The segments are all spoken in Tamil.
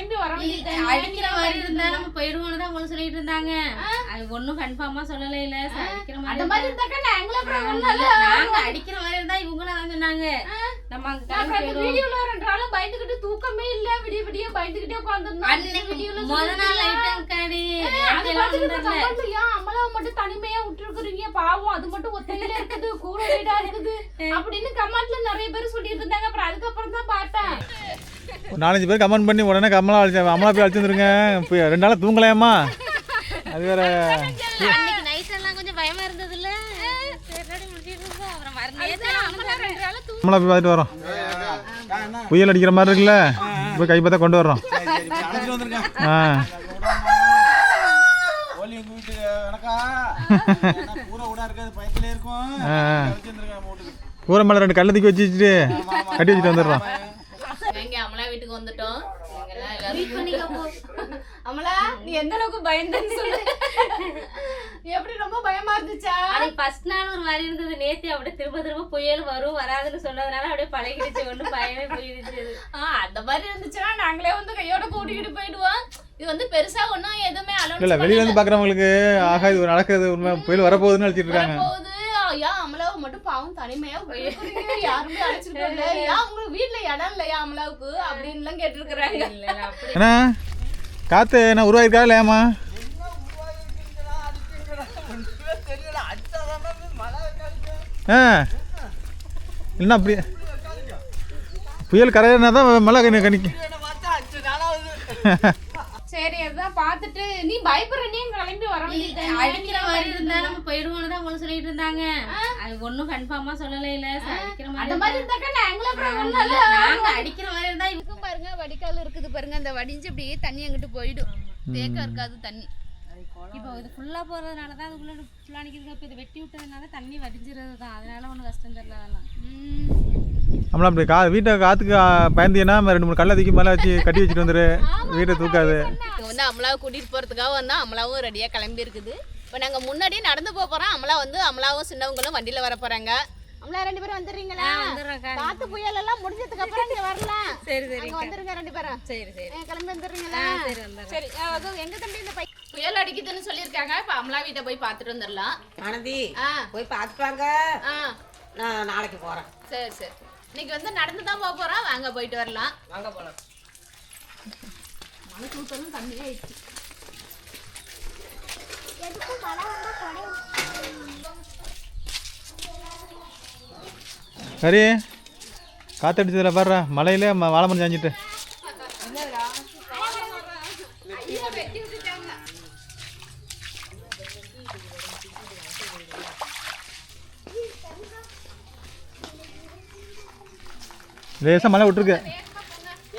கிளம்பி வர அடிக்கிற மாதிரி இருந்தா நம்ம போயிடுவோம்னு தான் அவங்க சொல்லிட்டு இருந்தாங்க. அது ஒண்ணும் கன்ஃபார்மா சொல்லல இல்ல அடிக்கிற அந்த மாதிரி இல்ல. நாங்க அடிக்கிற மாதிரி இருந்தா இவங்களும் சொன்னாங்க. நம்ம அந்த வீடியோல ரெண்டு நாளும் பயந்துகிட்டு தூக்கமே இல்ல. விடிய விடிய பயந்துகிட்டே உட்காந்துருந்தோம் அன்னைக்கு முத நாள் ஐட்டம் காடி அம்மலாவை மட்டும் தனிமையா விட்டுருக்குறீங்க. பாவம் அது மட்டும் ஒத்தையில இருக்குது கூற வீடா இருக்குது அப்படின்னு கமெண்ட்ல நிறைய பேர் சொல்லிட்டு இருந்தாங்க. அப்புறம் அதுக்கப்புறம் தான் பார்த்தேன். ஒரு நாலஞ்சு பேர் கமெண்ட் பண்ணி உடனே கமலா அழைச்சி அமலா போய் அழைச்சிருந்துருங்க இப்போ ரெண்டு நாளாக தூங்கலையாம்மா? அது வேற அன்னைக்கு நைட் எல்லாம் கொஞ்சம் பயமா இருந்தது இல்ல சரி முடிச்சிட்டு இருக்கோம் அப்புறம் மறுநாள் கமலா போய் பார்த்துட்டு வரோம் புயல் அடிக்கிற மாதிரி இருக்குல்ல? போய் கை பார்த்தா கொண்டு வர்றோம். ஆ. கூரை மேலே ரெண்டு கல்லை தூக்கி வச்சு வச்சுட்டு கட்டி வச்சுட்டு வந்துடுறோம். எங்க அமலா வீட்டுக்கு வந்துட்டோம். எங்கெல்லாம் எல்லாரும் அமலா நீ எந்த அளவுக்கு பயந்தன்னு சொல்லு. எப்படி ரொம்ப பயமா இருந்துச்சா? அன்னைக்கு ஃபர்ஸ்ட் நாள் ஒரு மாதிரி இருந்தது. நேத்து அப்படியே திரும்ப திரும்ப புயல் வரும் வராதுன்னு சொன்னதுனால அப்படியே பழகிடுச்சு. ஒன்றும் பயமே போயிடுச்சு அது. ஆ, அந்த மாதிரி இருந்துச்சுன்னா நாங்களே வந்து கையோட கூட்டிக்கிட்டு போயிடுவோம். இது வந்து பெருசா ஒண்ணும் எதுவுமே இல்லை இல்லை வெளியில இருந்து பார்க்குறவங்களுக்கு ஆகா இது நடக்குது உண்மை புயல் வரப்போகுதுன்னு நினச்சிட்டு இருக்காங்க. போகுது ஐயா அமலாவை மட்டும் பாவம் தனிமையா. யாருமே அழைச்சிட்டு ஏன் உங்களுக்கு வீட்ல இடம் இல்லையா அமலாவுக்கு? அப்படின்னு எல்லாம் கேட்டிருக்கிறாங்க. அப்படி என்ன உருவாயிருக்கா இல்லையாம்மா? ஆ. இல்லைன்னா அப்படி புயல் கரையினா தான் மழை கணி கணிக்கு சரி அதான் பார்த்துட்டு நீ பயப்படுற நீ கிளம்பி வர அடிக்கிற மாதிரி இருந்தா நம்ம போயிடுவோம்னு தான் அவங்க சொல்லிட்டு இருந்தாங்க. அது ஒண்ணும் கன்ஃபார்மா சொல்லல இல்ல சரி, அடிக்கிற அந்த மாதிரி மாதிரி இருந்தாக்கா இல்ல. நாங்க அடிக்கிற மாதிரி இருந்தா இருக்கும் பாருங்க வடிகால் இருக்குது பாருங்க அந்த வடிஞ்சு அப்படியே தண்ணி அங்கிட்டு போயிடும். தேக்கம் இருக்காது தண்ணி. இப்போ இது ஃபுல்லா போறதுனால தான் அதுக்குள்ள ஃபுல்லா நிக்கிறது இப்போ இது வெட்டி விட்டதுனால தண்ணி வடிஞ்சிருது தான். அதனால ஒன்றும் கஷ்டம் தெரியல அதெல்லாம். நம்மள அப்படி கா வீட்டை காற்றுக்கு பயந்தீங்கன்னா ரெண்டு மூணு கல்லை தூக்கி மேலே வச்சு கட்டி வச்சுட்டு வந்துரு. வீட்டை தூக்காது. வந்து அமலாவை கூட்டிட்டு போறதுக்காக வந்தா அமலாவும் ரெடியா கிளம்பி இருக்குது. இப்போ நாங்க முன்னாடியே நடந்து போக போறோம். அமலா வந்து அமலாவும் சின்னவங்களும் வண்டியில வர போறாங்க. அமலா ரெண்டு பேரும் வந்துடுறீங்களா. காத்து புயல் எல்லாம் முடிஞ்சதுக்கு அப்புறம் இங்க வரலாம். சரி சரி அங்க வந்துருங்க ரெண்டு பேரும். சரி சரி. கிளம்பி வந்துடுறீங்களா? சரி வந்துடுறேன். சரி அது எங்க தம்பி இந்த பையன்? புயல் அடிக்குதுன்னு சொல்லியிருக்காங்க. இப்ப அமலா வீட்டை போய் பார்த்துட்டு வந்துடலாம். ஆனந்தி ஆ. போய் பார்த்துப்பாங்க. ஆ. நான் நாளைக்கு போகிறேன் சரி சரி. இன்னைக்கு வந்து நடந்து தான் போக போறோம். வாங்க போயிட்டு வரலாம். வாங்க போகலாம் மழை தூத்தலும் கம்மியாயிடுச்சு சரி காற்றடிச்சதில் பாடுறா மழையில ம- வாழை மரம் சாஞ்சிட்டு. லேசாக மழை விட்டுருக்கு.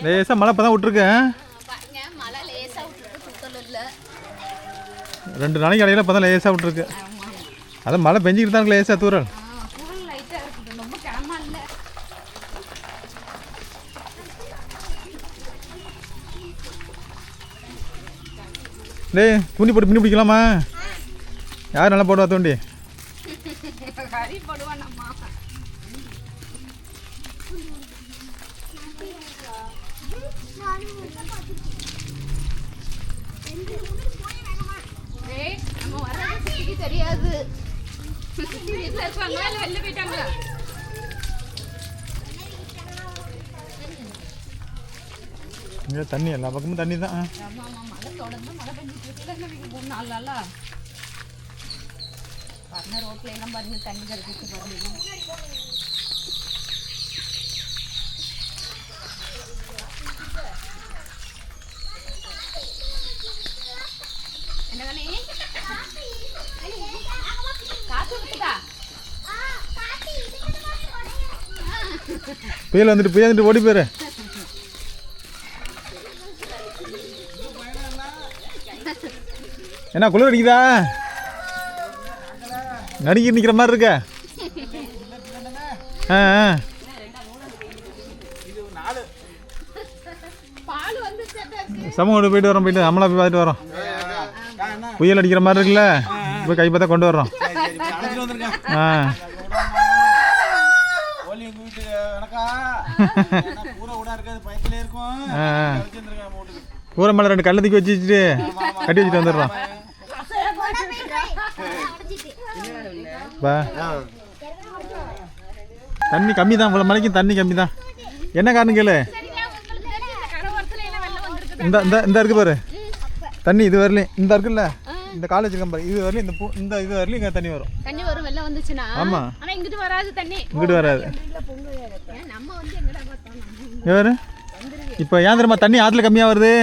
லேசாக மழை இப்போ தான் இல்ல. ரெண்டு நாளைக்கு இடையில இப்போ தான் லேசாக விட்டுருக்கு அதான் மழை பெஞ்சிக்கிட்டு தான் லேசாக தூரல் டேய் தூண்டி போட்டு பின்னி பிடிக்கலாமா யார் நல்லா போடுவா தூண்டி? சித்திக்கு தெரியாது வீட்டுல இருப்பாங்களா இல்ல வெளில போயிட்டாங்களா இங்கே தண்ணி எல்லா பக்கமும் தண்ணி தான் மழை தொடர்ந்து மழை பெஞ்சிட்டு இருக்குல்ல இன்னைக்கு மூணு நாலு நாளா பாருங்க ரோட்ல எல்லாம் பாருங்க தண்ணி பாருங்க என்ன? காத்து இருக்குதா புயல் வந்துட்டு புயல் வந்துட்டு ஓடி போயிரு. என்ன குளிர் அடிக்குதா? நடுங்கி நிற்கிற மாதிரி இருக்க. ஆ ஆ. சமூக போயிட்டு வரோம் போயிட்டு அமலா போய் பார்த்துட்டு வரோம். புயல் அடிக்கிற மாதிரி இருக்குல்ல போய் கை பார்த்தா கொண்டு வர்றோம். ஆ ஓலி எங்க வீட்டு எனக்கா ஏன்னா பூரா விடா இருக்காது பயத்துல இருக்கும் ஆ, ஆ. அழைச்சி வந்திருக்கேன் மூட்டுக்கு கூரை மேலே ரெண்டு கல்லை தூக்கி வச்சு வச்சுட்டு கட்டி வச்சுட்டு வந்துடுறோம். பா தண்ணி கம்மி தான் இவ்வளோ மலைக்கும் தண்ணி கம்மி தான். என்ன காரணம் கேளு? இந்த இந்த இந்த இருக்கு பாரு. தண்ணி இது வரலையும் இந்த இருக்குல்ல? இந்த காலேஜ் பாரு. இது வரலையும் இந்த பூ இந்த இது வரலையும் இங்கே தண்ணி வரும். தண்ணி வரும் வெள்ளம் வந்துச்சுன்னா. ஆமாம் ஆனா இங்கிட்டு வராது தண்ணி. இங்கிட்டு வராது. நம்ம வந்து எங்கடா யாரு இப்போ ஏன் தெரியுமா தண்ணி ஆற்றுல கம்மியாக வருது?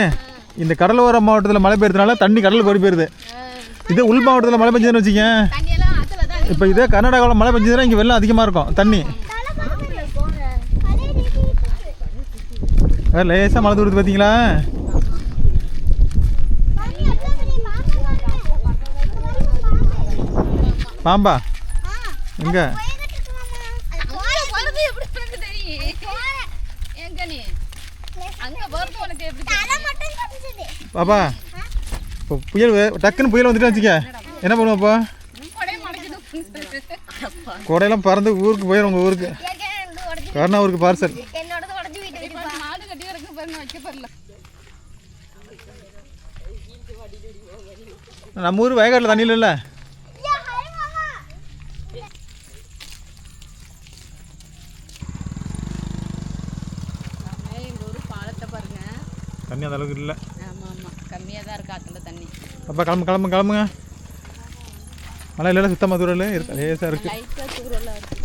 இந்த கடலோர மாவட்டத்தில் மழை பெய்யறதுனால தண்ணி கடலுக்கு ஓடி போயிருது. இதே உள் மாவட்டத்தில் மழை பெஞ்சதுன்னு வச்சுக்கேன் இப்போ இதே கர்நாடகாவில் மழை பெஞ்சதுன்னா இங்கே வெள்ளம் அதிகமாக இருக்கும் தண்ணி. வேறு லேசாக மழை தூருது பார்த்தீங்களா பாம்பா எங்கே அங்க போறது எப்படி உனக்கு தெரியும் எங்க நீ அங்க போறது உனக்கு எப்படி தெரியும் பாப்பா இப்போ புயல் டக்குன்னு புயல் வந்துட்டு வச்சுக்க. என்ன பண்ணுவோம்ப்பா கொடையெல்லாம் பறந்து ஊருக்கு போயிடும் உங்கள் ஊருக்கு. கருணா ஊருக்கு பார்சல் நம்ம ஊர் வயக்காட்டில் தண்ணி இல்லைல்ல? தண்ணி அந்த அளவுக்கு இல்லை. ஆமா ஆமா கம்மியா தான் இருக்கு ஆத்துல தண்ணி. அப்பா கிளம்பு கிளம்பு கிளம்புங்க. மழை இல்லைல்ல சுத்தமாக தூரல் இருக்கு. லேசாக இருக்குது லைட்டா தூரம்லாம் இருக்கு.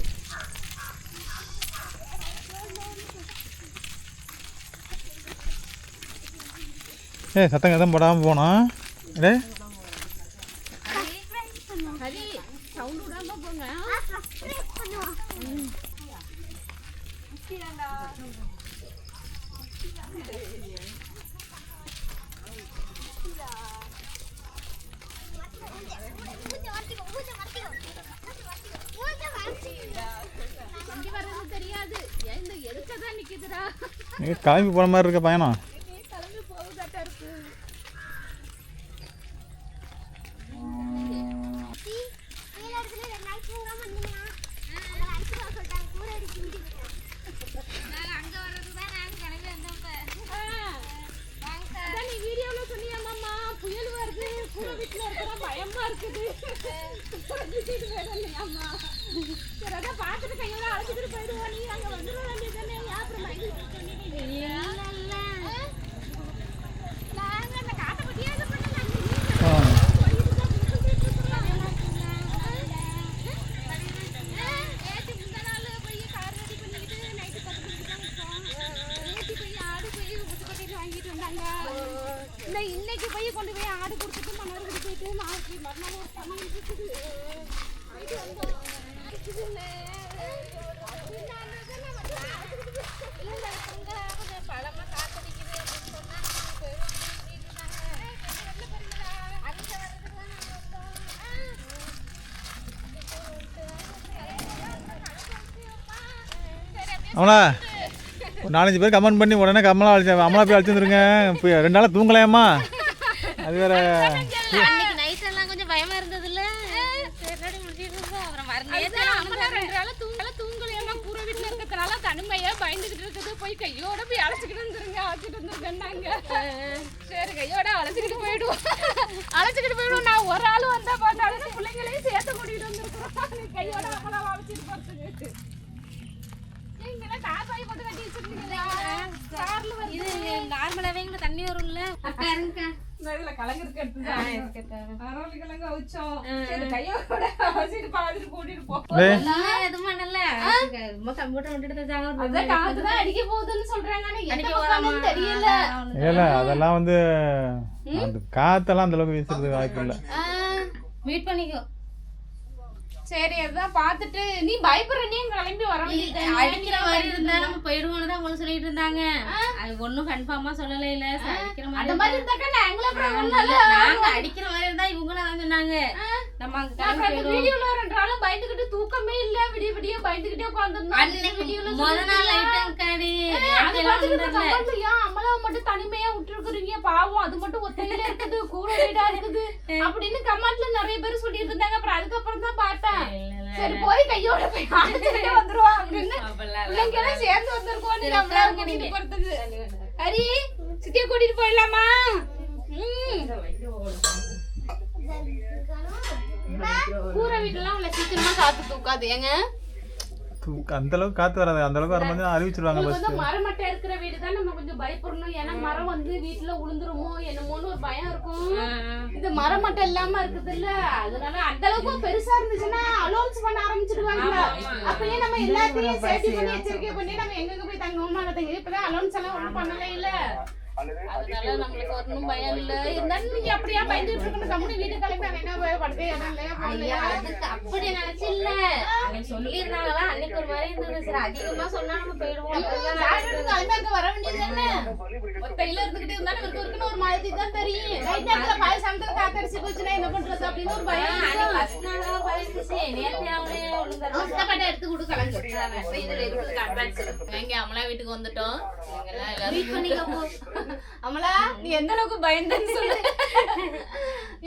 ஏ சத்தம் எதுவும் போடாமல் போனோம் டே ஹரி சவுண்ட் விடாம போங்க வண்டி வர்றது தெரியாது ஏன் இந்த எதுக்க தான் நிக்குதுடா நீ கிளம்பி போன மாதிரி இருக்க பயணம் கிளம்பி போகுதாட்டா இருக்கு அதான் நீ வீடியோல சொன்னியாமாம்மா, புயல் வருது கூட வீட்டுல இருக்கிற பயமா இருக்குது கூட்டிட்டு போயிடலையாம்மா. சரி, அதான் பார்த்துட்டு கையோட அழைச்சிட்டு போயிடுவோம். நீ அங்க வந்துட வேண்டியதுதானே? ஏன் அப்புறம் மைக்கு சொன்னீங்க? நாங்க அந்த காட்டைப்பட்டியே இது பண்ணல. நேத்து முந்தா நாள் போய் கார் ரெடி பண்ணிக்கிட்டு நைட்டு பத்து மணிக்கு தான் விட்டோம். நேத்து போய் ஆடு போய் முட்டுக்கொட்டைக்கு வாங்கிட்டு வந்தாங்க. இந்த இன்னைக்கு போய் கொண்டு போய் ஆடு கொடுத்துட்டு மணல் போயிட்டு நாளைக்கு மறுநாள் ஒரு சமையல் இருக்குது. போயிட்டு வந்தோம். இருக்குதுல்ல. பின்ன அந்த இதெல்லாம் வந்து அழைச்சிக்கிட்டு போய் இல்ல, அங்க கொஞ்சம் பழமா காத்தடிக்குது அப்படின்னு சொன்னாங்க. போயிடும் அப்படின்னு இருந்தாங்க. வெளில போறீங்களா? அங்க வர்றதுக்கு தான் நாங்க வந்தோம். அவனா ஒரு நாலஞ்சு பேர் கமெண்ட் பண்ணி உடனே கமலா அழைச்சி அமலா போய் அழைச்சிருந்துருங்க இப்போ ரெண்டு நாளாக தூங்கலையாம்மா? அது வேற அன்னைக்கு நைட் எல்லாம் கொஞ்சம் பயமா இருந்ததுல்ல சரி முடிச்சிட்டு இருந்தோம் அப்புறம் மறுநாள் அதான் அம்மா ரெண்டு நாளா தூங்கல தூங்கலையாமா கூரை வீட்டுல இருக்கிறதுனால தனிமையா பயந்துகிட்டு இருக்குது. போய் கையோட போய் அழைச்சிக்கிட்டு வந்துருங்க அழைச்சிட்டு வந்துருங்கன்னாங்க. சரி கையோட அழைச்சிக்கிட்டு போயிடுவோம். அழைச்சிக்கிட்டு போயிடுவோம். நான் ஒரு ஆள் வந்தா பார்த்தாலும் பிள்ளைங்களையும் சேர்த்து கூட்டிட்டு வந்திருக்கிறோம். நீ கையோட அவ்வளோ அழைச்சிட்டு போறதுக்கு. நார்மலாவே எங்களுக்கு தண்ணி வரும்ல? பாருங்க இதுல கலங்கு இருக்கு அரவள்ளி கிழங்கு அவிச்சோம். சரி கையோட அவிச்சிட்டு பாதிட்டு கூட்டிட்டு போ. டேய் எதுவும் பண்ணல ரொம்ப கம்ப்யூட்டர் விட்டுட்டு அதான் வச்சாங்க காத்து தான் அடிக்க போகுதுன்னு சொல்றாங்க ஆனா தெரியல. இல்லை அதெல்லாம் வந்து அந்த காற்றெல்லாம் அந்த அளவுக்கு வீசுறது வாய்ப்பு இல்லை. மீட் பண்ணிக்கோ. சரி அதான் பாத்துட்டு நீ பயப்படுற நீ கிளம்பி வர வேண்டியது அடிக்கிற மாதிரி இருந்தா நம்ம போயிடுவோம்னு தான் அவங்க சொல்லிட்டு இருந்தாங்க. அது ஒண்ணும் கன்ஃபார்மா சொல்லல இல்ல. அடிக்கிற மாதிரி இருந்தாக்கா நாங்களே அப்புறம் இல்ல, நாங்க அடிக்கிற மாதிரி இருந்தா இவங்களும் சொன்னாங்க. நம்ம அந்த வீடியோல ரெண்டு நாளும் பயந்துகிட்டு தூக்கமே இல்ல. விடிய விடிய பயந்துகிட்டே உட்காந்துருந்தோம் அன்னைக்கு முத நாள் நைட்டு காடி அது ஏன் அம்மலாவை மட்டும் தனிமையா விட்டுருக்குறீங்க. பாவம் அது மட்டும் ஒத்தையில இருக்குது கூற வீடா இருக்குது அப்படின்னு கமெண்ட்ல நிறைய பேர் சொல்லிட்டு இருந்தாங்க. அப்புறம் அதுக்கப்புறம் தான் பார்த்தேன். சரி போய் கையோட போய் அழைச்சிட்டே வந்துருவோம் அப்படின்னு பிள்ளைங்க எல்லாம் சேர்ந்து வந்திருக்கோம். நீங்க அம்மலாவை கூட்டிட்டு போறதுக்கு. ஹரி சித்தியை கூட்டிட்டு போயிடலாமா? ம். கூரை வீட்டுலாம் உள்ள சீக்கிரமா காத்து தூக்காது. ஏங்க? தூக்க- அந்த அளவுக்கு காத்து வராது. அந்த அளவுக்கு அறிவிச்சிருவாங்க ஃபர்ஸ்ட் வந்து மரமட்டை இருக்கிற வீடு தான் நம்ம கொஞ்சம் பயப்படணும். ஏன்னா மரம் வந்து வீட்டுல உளுந்துருமோ என்னமோன்னு ஒரு பயம் இருக்கும். இது மரமட்டை இல்லாம இருக்குது இல்ல அதனால அந்த அளவுக்கு பெருசா இருந்துச்சுன்னா அலோன்ஸ் பண்ண ஆரம்பிச்சிடுவாங்க அப்பயே நம்ம எல்லாத்தையும் சேஃப்டி பண்ணி எச்சரிக்கை பண்ணி நம்ம எங்க போய் தங்கணும் நாங்க தங்க இப்பதான் அலோன்ஸ் எல்லாம் ஒண்ணும் பண்ணல இல்ல. அதனால நம்மளுக்கு ஒன்றும் பயம் இல்ல. இருந்தாலும் நீங்க அப்படியா பயந்துட்டு இருக்கணும். கம்முனு வீடு கிளம்பி அங்க என்ன போய் படுக்க இடம் இல்லையா போகலையா அதுக்கு அப்படி நினைச்சு இல்ல அன்னைக்கு சொல்லியிருந்தாங்களா? அன்னைக்கு ஒரு மாதிரி இருந்தது. சரி அதிகமா சொன்னா நம்ம போயிடுவோம். அப்படிதான் சாப்பிட்டு கிளம்பி அங்க வர வேண்டியதுதானே ஒத்தையில இருந்துகிட்டு இருந்தாலும் இவருக்கு இருக்குன்னு ஒரு மாதிரி தான் தெரியும். நைட் நேரத்துல பாய சமத்துல காத்தடிச்சு போச்சுன்னா என்ன பண்றது அப்படின்னு ஒரு பயம் இருக்கும். ஃபர்ஸ்ட் நாள் தான் பயந்துச்சு நேற்று அவளே விழுந்தாரு அவஸ்தைப்பட்ட எடுத்து கொடு கலந்து. இப்ப இதுல இருக்குது கான்ட்ராக்ட் எங்க அமலா வீட்டுக்கு வந்துட்டோம். எல்லாரும் அமலா நீ எந்த அளவுக்கு பயந்தன்னு சொல்லு.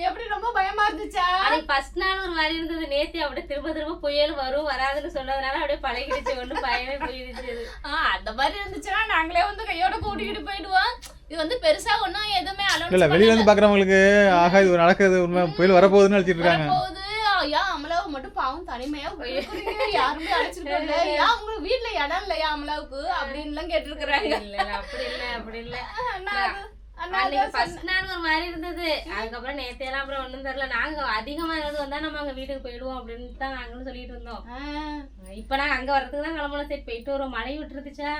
எப்படி ரொம்ப பயமா இருந்துச்சா? அன்னைக்கு ஃபர்ஸ்ட் நாள் ஒரு மாதிரி இருந்தது. நேத்து அப்படியே திரும்ப திரும்ப புயல் வரும் வராதுன்னு சொன்னதுனால அப்படியே பழகிடுச்சு. ஒன்றும் பயமே போயிடுச்சு. ஆ, அந்த மாதிரி இருந்துச்சுன்னா நாங்களே வந்து கையோட கூட்டிக்கிட்டு போயிடுவோம். இது வந்து பெருசா ஒண்ணும் எதுவுமே இல்ல அலோன்ஸ் வெளியில இருந்து பாக்குறவங்களுக்கு ஆகா இது நடக்குது உண்மை புயல் வரப்போகுதுன்னு நினைச்சிட்டு இருக்காங்க. போகுது ஐயா அமலாவை மட்டும் பாவம் தனிமையா. யாருமே போகல ஏன் உங்களுக்கு வீட்ல இடம் இல்லையா அமலாவுக்கு அப்படின்னு எல்லாம் கேட்டிருக்கிறாங்க அப்படி இல்ல அப்படி இல்ல. நாள் ஒரு மாதிரி இருந்தது. அதுக்கப்புறம் நேத்து எல்லாம் அப்புறம் ஒண்ணும் தெரியல. நாங்க அதிகமா ஏதாவது வந்தா நம்ம அங்க வீட்டுக்கு போயிடுவோம் அப்படின்னு தான் நாங்களும் சொல்லிட்டு இருந்தோம். ஆ, இப்ப நாங்க அங்க வரதுக்கு தான் கிளம்பணும் சரி போயிட்டு வருவோம். மழை விட்டுருந்துச்சா.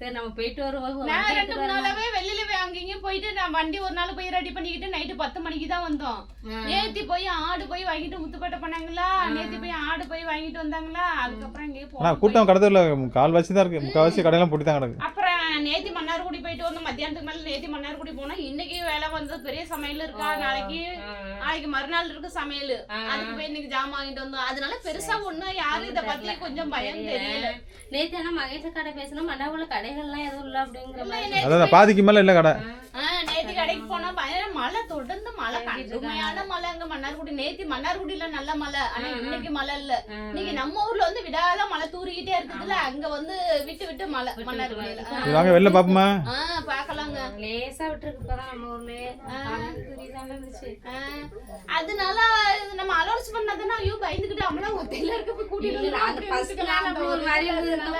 சரி நம்ம போயிட்டு வருவோம். நான் ரெண்டு மூணு. நாளாவே வெளியில போய் அங்கேயும் போயிட்டு நான் வண்டி ஒரு நாள் போய் ரெடி பண்ணிக்கிட்டு நைட்டு பத்து மணிக்கு தான் வந்தோம். நேத்தி போய் ஆடு போய் வாங்கிட்டு முத்துப்பேட்டை பண்ணாங்களா நேத்தி போய் ஆடு போய் வாங்கிட்டு வந்தாங்களா? அதுக்கப்புறம் இங்கேயே கூட்டம் கடத்துல கால்வாசி தான் இருக்கு. முக்கால்வாசி கடையெல்லாம் போட்டு தான் கிடக்கு. அப்புறம் நேத்தி மன்னார்குடி போயிட்டு வந்தோம் மத்தியானத்துக்கு மேல நேத்தி மன்னார்குடி போனோம் இன்னைக்கு வேலை வந்தது பெரிய சமையல் இருக்கா? நாளைக்கு நாளைக்கு மறுநாள் இருக்கு சமையல். அதுக்கு போய் இன்னைக்கு ஜாமான் வாங்கிட்டு வந்தோம். அதனால பெருசா ஒண்ணும் யாரும் இத பத்தி கொஞ்சம் பயம் தெரியல. நேத்து ஆனா மகேஷ கடை பேசணும். மண்டபுல கடைகள்லாம் எதுவும் இல்ல அப்படிங்கிற மாதிரி. பாதிக்கு மேல இல்ல கடை. ஆஹ் நேத்தி கடைக்கு போனா பயங்கர மழை தொடர்ந்து மழை கடுமையான மழை. அங்க மன்னார்குடி நேத்தி மன்னார்குடியில நல்ல மழை. ஆனா இன்னைக்கு மழை இல்ல. இன்னைக்கு நம்ம ஊர்ல வந்து விடாத மழை தூறிக்கிட்டே இருக்குதுல அங்க வந்து விட்டு விட்டு மழை மன்னார்குடியில. வாங்க வெளில பாப்போமா? ஆஹ் பாக்கலாங்க. லேசா விட்டுருக்கு இப்பதான் நம்ம ஆஹ் அதனால நம்ம அலோன்ஸ் பண்ணதுன்னா ஐயோ பயந்துகிட்டு அம்மளா ஒத்தையில இருக்க போய் கூட்டிட்டு ஒரு மாதிரி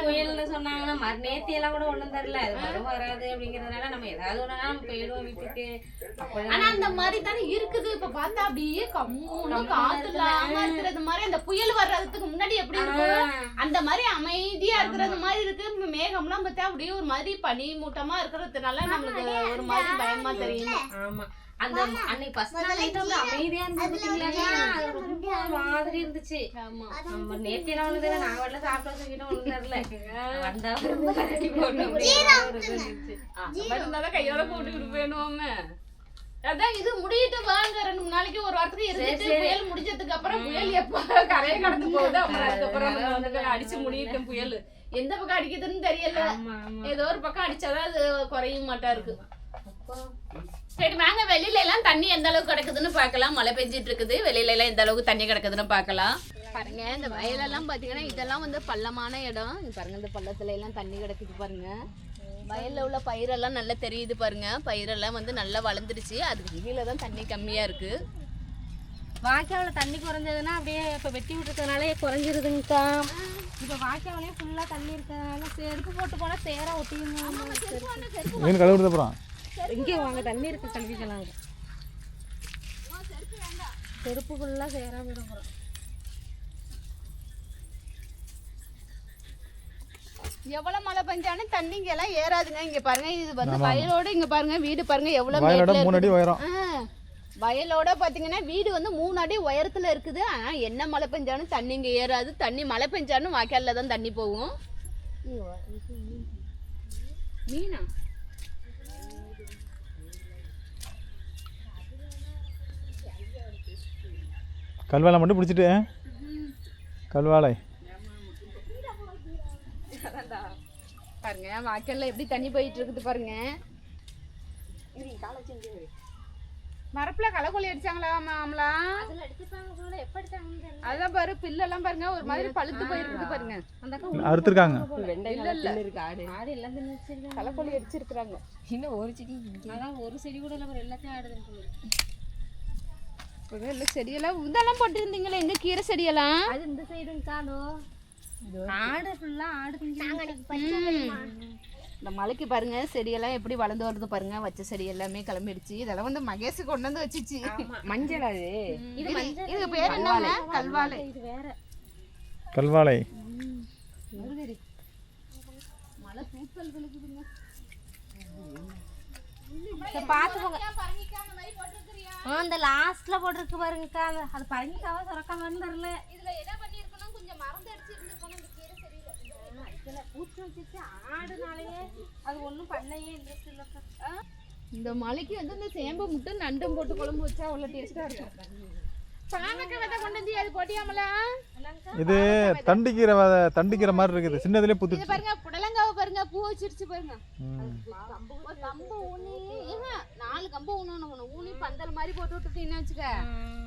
புயல்னு சொன்னாங்கன்னா மறு நேத்தி எல்லாம் கூட ஒண்ணும் தெரியல அது வரும் வராது அப்படிங்கறதுனால நம்ம ஏதாவது ஒண்ணா நம்ம போயிடுவோம் வீட்டுக்கு. ஆனா அந்த மாதிரி தானே இருக்குது. இப்ப பார்த்தா அப்படியே கம்முன்னு காத்து இல்லாம இருக்கிறது மாதிரி அந்த புயல் வர்றதுக்கு முன்னாடி எப்படி இருக்கும் அந்த மாதிரி அமைதியா இருக்கிறது மாதிரி இருக்கு. மேகம்லாம் பார்த்தா அப்படியே ஒரு மாதிரி பனி மூட்டமா இருக்கிறதுனால நம்மளுக்கு ஒரு மாதிரி பயமா தெரியும் ஆமா. அந்த அன்னைக்கு ஃபர்ஸ்ட் நாள் நைட் அமைதியா ஒரு மாதிரி இருந்துச்சு. ஆமா. நம்ம நேத்தி எல்லாம் ஒண்ணு தெரியல. நாங்க வரல சாப்பிட சொல்லிட்டு தெரியல. வந்தா இருந்துச்சு. அந்த மாதிரி இருந்தாதான் கையோட கூட்டிட்டு போயிடுவோங்க அதான் இது முடியிட்டு வாங்க. ரெண்டு மூணு நாளைக்கு ஒரு வாரத்துக்கு இருந்துட்டு புயல் முடிஞ்சதுக்கு அப்புறம் புயல் எப்ப கரையை கடந்து போகுது அப்புறம் அதுக்கப்புறம் வந்து அடிச்சு முடியிட்டோம் புயல். எந்த பக்கம் அடிக்குதுன்னு தெரியல. ஏதோ ஒரு பக்கம் அடிச்சாதான் அது குறையும் மாட்டா இருக்கு சரி வாங்க. வெளியில எல்லாம் தண்ணி எந்த அளவுக்கு கிடக்குதுன்னு பார்க்கலாம். மழை பெஞ்சிட்டு இருக்குது. வெளியில எல்லாம் எந்த அளவுக்கு தண்ணி கிடக்குதுன்னு பார்க்கலாம். பாருங்க இந்த வயலெல்லாம் பாத்தீங்கன்னா இதெல்லாம் வந்து பள்ளமான இடம். பாருங்க இந்த பள்ளத்துல எல்லாம் தண்ணி கிடக்குது பாருங்க. வயல்ல உள்ள பயிரெல்லாம் நல்லா தெரியுது பாருங்க. பயிரெல்லாம் வந்து நல்லா வளர்ந்துருச்சு. அதுக்கு கீழே தான் தண்ணி கம்மியா இருக்கு. வாய்க்காவுல தண்ணி குறைஞ்சதுன்னா அப்படியே இப்ப வெட்டி விட்டுறதுனால குறைஞ்சிருதுங்கக்கா. இப்ப வாய்க்காவிலே ஃபுல்லா தண்ணி இருக்கிறதுனால செருப்பு போட்டு போனா சேரா ஒட்டிங்க மீன் கழுவுறது அப்புறம் இங்கே வாங்க. தண்ணி இருக்கு கல்விக்கலாம் செருப்பு ஃபுல்லா சேரா விடும் எவ்வளவு மழை பெஞ்சாலும் தண்ணி இங்க எல்லாம் ஏறாதுங்க. இங்க பாருங்க இது வந்து வயலோட இங்க பாருங்க வீடு பாருங்க எவ்வளவு வயலோட மூணு அடி உயரம். வயலோட பாத்தீங்கன்னா வீடு வந்து மூணு அடி உயரத்துல இருக்குது. ஆனா என்ன மழை பெஞ்சாலும் தண்ணி இங்க ஏறாது. தண்ணி மழை பெஞ்சாலும் வாய்க்கால்ல தான் தண்ணி போகும். மீனா? கல்வாழை மட்டும் பிடிச்சிட்டு கல்வாழை பாருங்க வாய்க்கால்ல எப்படி தண்ணி போயிட்டு இருக்குது பாருங்க. மரப்புல களைக்கொல்லி அடிச்சாங்களா தெரியல. அதான் பாரு பில்லெல்லாம் பாருங்க ஒரு மாதிரி பழுத்து போயிருக்குது பாருங்க. அறுத்துருக்காங்க. இல்ல இல்ல. ஆடு எல்லாம் களைக்கொல்லி அடிச்சிருக்காங்க இன்னும் ஒரு செடி அதான் ஒரு செடி கூட இல்லை எல்லாத்தையும் ஆடு தின்னு இப்பவே இல்ல செடியெல்லாம் இதெல்லாம் போட்டுருந்தீங்களே எங்க கீரை செடியெல்லாம்? அது இந்த சைடு காணோ ஆடு ஃபுல்லா ஆடு திங்க இந்த மலைக்கு பாருங்க செடியெல்லாம் எப்படி வளர்ந்து வருது பாருங்க. வச்ச செடி எல்லாமே கிளம்பிடுச்சு. இதெல்லாம் வந்து மகேஷ் கொண்டு வந்து வச்சுச்சு. மஞ்சள் அது. இது மஞ்சள் இது பேர் என்னங்க? கல்வாழை இது வேற. கல்வாழை விழுகுதுங்க. பாத்துக்கோங்க ஆ, அந்த லாஸ்ட்ல போட்டிருக்கு பாருங்கக்கா. அது பரங்கிக்காவா சுரக்காவான்னு தெரியல. இதுல என்ன பண்ணிருக்கணும் கொஞ்சம் மறந்து அடிச்சு இருந்திருக்கணும் இந்த கீரை செடியில இதுல பூச்சி வச்சிச்சு ஆடுனாலேயே அது ஒண்ணும் பண்ணையே இன்ட்ரெஸ்ட் இல்லக்கா இந்த மலைக்கு வந்து இந்த சேம்பு முட்டை நண்டும் போட்டு குழம்பு வச்சா அவ்வளோ டேஸ்டா இருக்கும். பாவக்காய் விதை கொண்டு வந்து அது போட்டியாமலா இது தண்டிக்கிற தண்டிக்கிற மாதிரி இருக்குது. சின்னதுலேயே இது புத்துச்சு பாருங்க புடலங்காவை பாருங்க பூ வச்சிருச்சு பாருங்க. கம்பு ஊனி ஏங்க, நாலு கம்பு ஊனணும் ஊனி பந்தல் மாதிரி போட்டு விட்டுட்டீங்கன்னு வச்சுக்க?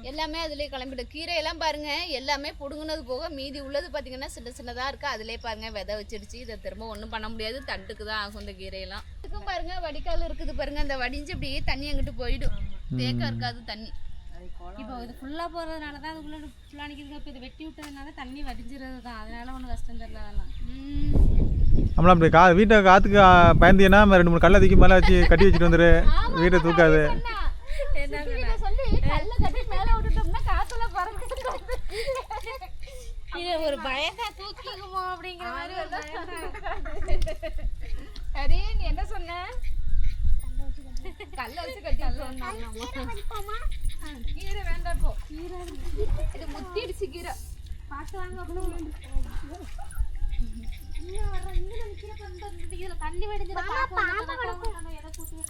எல்லாமே அதுலயே கிளம்பிடும் கீரை எல்லாம் பாருங்க எல்லாமே புடுங்குனது போக மீதி உள்ளது பாத்தீங்கன்னா சின்ன சின்னதா இருக்கு. அதுலயே பாருங்க விதை வச்சிருச்சு. இதை திரும்ப ஒண்ணும் பண்ண முடியாது. தண்டுக்கு தான் ஆகும் இந்த கீரையெல்லாம். இதுக்கும் பாருங்க வடிகால் இருக்குது பாருங்க. அந்த வடிஞ்சு அப்படியே தண்ணி அங்கிட்டு போயிடும். தேக்கம் இருக்காது தண்ணி. இப்போ இது ஃபுல்லா போறதுனால தான் அதுக்குள்ள ஃபுல்லா நிக்குதுங்க இப்போ இது வெட்டி விட்டதுனால தண்ணி வடிஞ்சிருது தான் அதனால ஒன்றும் கஷ்டம் தெரியல அதெல்லாம். ம். நம்மள அப்படி கா வீட்டை காற்றுக்கு பயந்தீங்கன்னா ரெண்டு மூணு கல்லை தூக்கி மேலே வச்சு கட்டி வச்சுட்டு வந்துரு. வீட்டை தூக்காது. இதை சொல்லி கல்ல கட்டி மேல விட்டுட்டோம்னா காத்துல பறந்து இது ஒரு பயந்தா தூக்கிக்குமோ அப்படிங்கிற மாதிரி நீ என்ன சொன்ன? கல்ல வச்சு கட்டி கீரை வேண்டாம்? போ. இது முத்திடுச்சு கீரை. பார்த்து வாங்க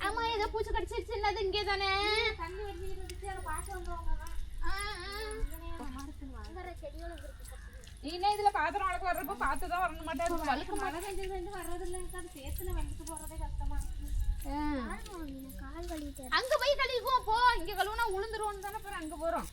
ஆமா ஏதோ பூச்சி கடிச்சிருச்சு என்னது இங்கே தானே? தண்ணி வடிஞ்சிட்டு அதை வந்தவங்க நீனே இதுல பாத்திரம் வளர்க்க வர்றப்ப பார்த்து தான் வரணும் மாட்டேன் வழுக்க மழை பெஞ்சது வந்து வர்றதில்ல. எனக்கு அது சேத்துல வந்துட்டு போறதே கஷ்டமா இருக்கு. அங்க போய் கழுவிக்குவோம். போ இங்க கழுவுனா உளுந்துருவோம் தானே அப்புறம் அங்க போறோம்.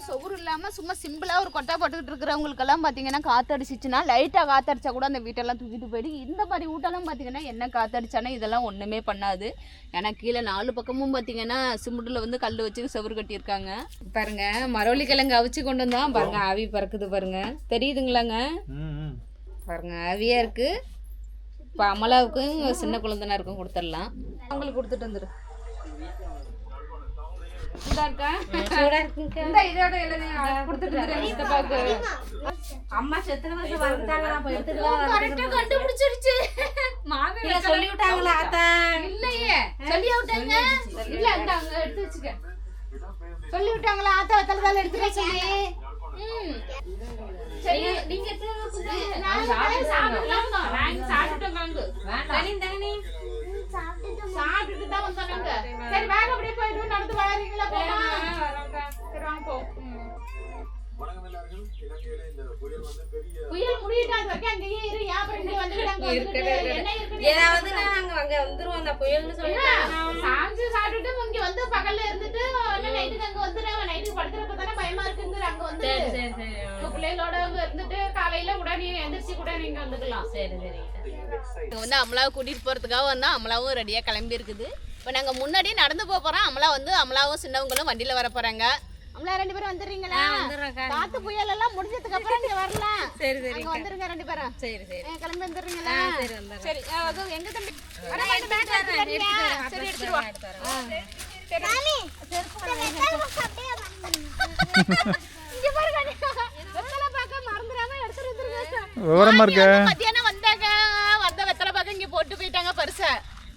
சும்மா சொகுறு இல்லாம சும்மா சிம்பிளா ஒரு கொட்டை போட்டுக்கிட்டு இருக்கிறவங்களுக்கெல்லாம் பாத்தீங்கன்னா காத்தடிச்சிச்சுன்னா லைட்டா காத்தடிச்சா கூட அந்த வீட்டெல்லாம் தூக்கிட்டு போயிடு. இந்த மாதிரி வீட்டெல்லாம் பாத்தீங்கன்னா என்ன காத்தடிச்சானா இதெல்லாம் ஒண்ணுமே பண்ணாது. ஏன்னா கீழே நாலு பக்கமும் பாத்தீங்கன்னா சிமெண்ட்ல வந்து கல் வச்சு செவுரு கட்டியிருக்காங்க. பாருங்க மரவள்ளி கிழங்கு அவிச்சு கொண்டு வந்தா பாருங்க ஆவி பறக்குது பாருங்க. தெரியுதுங்களாங்க? பாருங்க ஆவியா இருக்கு. இப்போ அமலாவுக்கும் சின்ன குழந்தைனா இருக்கும் கொடுத்துடலாம். அவங்களுக்கு கொடுத்துட்டு வந்துரு. அம்மா செத்துன வருஷம் வந்துட்டாங்க நான் போய் எடுத்துக்கலாம் கரெக்டா கண்டுபிடிச்சிருச்சு. மாவே சொல்லி விட்டாங்களா அத்தா? இல்லையே. சொல்லி விட்டாங்க இல்ல அந்த அங்க எடுத்து வச்சுக்க. சொல்லி விட்டாங்களா ஆத்தா வெத்தலை எடுத்து வச்சு ம். சரி நீங்க எடுத்து வாங்க தனி தனி. சாப்பிட்டுட்டு தான் வந்தோம் நாங்க. சரி அப்படியே போயிட்டு நடந்து வளரீங்களா போமா சரி வாங்க போ. புயல் முடியிட்டு அது வரைக்கும் அங்கேயே இரு. ஏன் அப்புறம் இங்க என்ன அங்க வந்துருவோம் அந்த புயல்னு சொல்லிட்டு. சாஞ்சு சாப்பிட்டுட்டு இங்க வந்து பகல்ல இருந்துட்டு நைட்டுக்கு அங்க வந்துடுறேன் நைட்டுக்கு படுக்கிறப்ப தானே பயமா இருக்குங்கிற அங்க வந்து பிள்ளைகளோட அங்க இருந்துட்டு காலையில கூட நீ எந்திரிச்சு கூட நீங்க வந்துக்கலாம். சரி சரி. இங்க வந்து அமலாவை கூட்டிட்டு போறதுக்காக வந்தா அமலாவும் ரெடியா கிளம்பி இருக்குது இப்போ நாங்க முன்னாடி நடந்து போக போறோம். அமலா வந்து அமலாவும் சின்னவங்களும் வண்டியில வர போறாங்க. அமலா ரெண்டு பேரும் வந்துடுறீங்களா. காத்து புயல் எல்லாம் முடிஞ்சதுக்கு அப்புறம் இங்க வரலாம். சரி சரி அங்க வந்துருங்க ரெண்டு பேரும். சரி சரி. கிளம்பி வந்துடுறீங்களா? சரி வந்துடுறேன். சரி அஹ், அது எங்க தம்பி? சரி எடுத்துட்டு வா. இங்க பாருங்க வெத்தலை பாக்க மறந்துடாம எடுத்துட்டு வந்துருங்க. இருக்க மத்தியானம் வந்தாங்க. வந்த வெத்தலை பாக்க இங்க போட்டு போயிட்டாங்க பரிசை.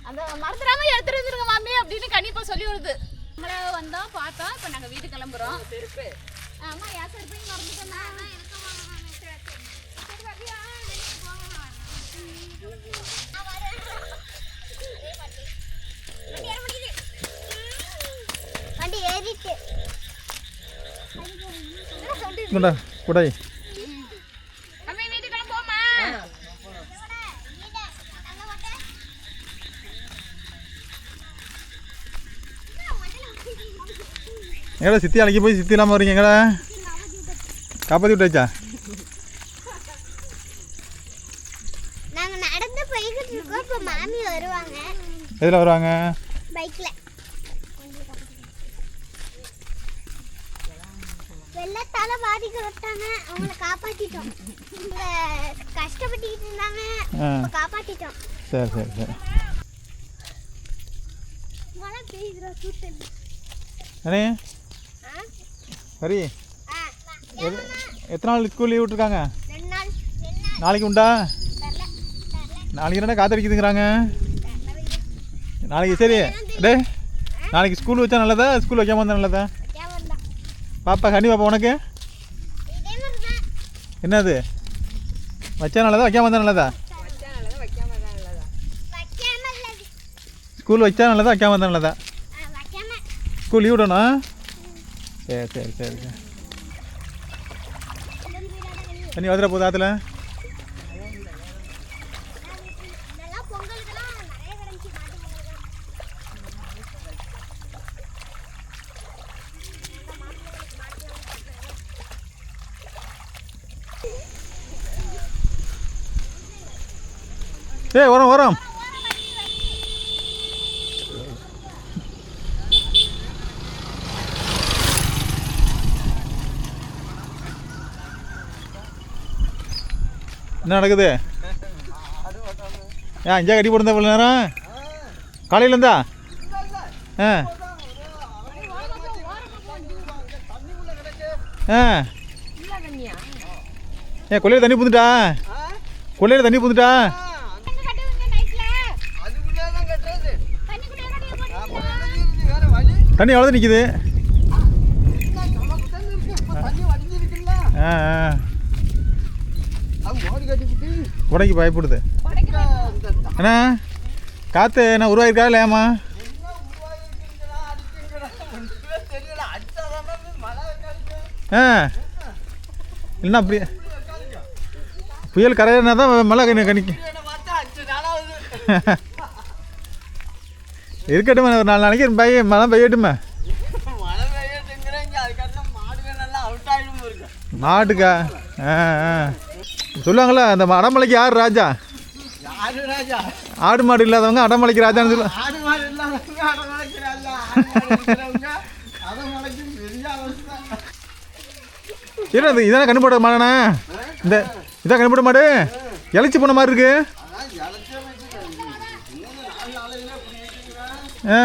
அந்த மறந்துடாம எடுத்துட்டு வந்துருங்க மாமி அப்படின்னு கண்டிப்பா சொல்லி வருது உங்களை வந்தோம் பார்த்தோம் இப்போ நாங்கள் வீட்டுக்கு கிளம்புறோம். ஆமாம் யா சார் போய் மறந்துட்டேன் வண்டி ஏறிட்டு. குடை. எங்கடா சித்தி அழைக்க போய் சித்தி இல்லாமல் வரீங்க எங்கடா? காப்பாற்றி விட்டாச்சா நாங்க நடந்து போய்கிட்டு இருக்கோம். இப்ப மாமி வருவாங்க. எதில் வருவாங்க? பைக்ல. வெள்ளத்தால பாதிக்கப்பட்டாங்க. அவங்கள காப்பாத்திட்டோம். கஷ்டப்பட்டுக்கிட்டு இருந்தாங்க. காப்பாத்திட்டோம். சரி சரி சரி. மழை பெய்யுதுடா அண்ணே சரி. எத்தனை நாள் ஸ்கூல் லீவ் விட்ருக்காங்க நாளைக்கு உண்டா? நாளைக்கு என்னடா காத்தடிக்குதுங்கிறாங்க நாளைக்கு சரி. டே நாளைக்கு ஸ்கூல் வச்சா நல்லதா? ஸ்கூல் வைக்காம இருந்தா நல்லதா? பாப்பா கனி பாப்பா உனக்கு? என்னது? வச்சா நல்லதா? வைக்காம இருந்தா நல்லதா? ஸ்கூல் வச்சா நல்லதா? வைக்காம இருந்தா நல்லதா? ஸ்கூல் லீவ் விடணும் சரி சரி சரி சரி. தண்ணி வந்துட போகுது ஆற்றுல ஏய் வரோம் வரோம் என்ன நடக்குது? ஏன் இங்கே கட்டி போடுந்தா இவ்வளோ நேரம்? காலையிலேருந்தா? ஆ ஆ ஏன் கொள்ளையில் தண்ணி புந்துட்டா கொள்ளையில் தண்ணி போட்டு வழி தண்ணி எவ்வளோ நிற்கிது ஆ ஆ அது மோடி கட்டிக்கிட்டு உடைக்கு பயப்படுது. அண்ணா காற்று என்ன உருவாயிருக்கா இல்லையாம்மா? ஆ. இல்லைன்னா அப்படி புயல் கரையினா தான் மழை கணி கணிக்கு. இருக்கட்டும் ஒரு நாலு நாளைக்கு பைய மழை பெய்யட்டுமே மாட்டுக்கா ஆ ஆ. சொல்லுவாங்கள்ல அந்த அடமலைக்கு யார் ராஜா? ஆடு மாடு இல்லாதவங்க அடமலைக்கு ராஜான்னு சொல்லுவாங்க இல்லை இது இதானே கண்ணுப்பட மாடண்ணா? இந்த இதான் கண்ணுப்பட மாடு? இழைச்சி போன மாதிரி இருக்கு. ஆ.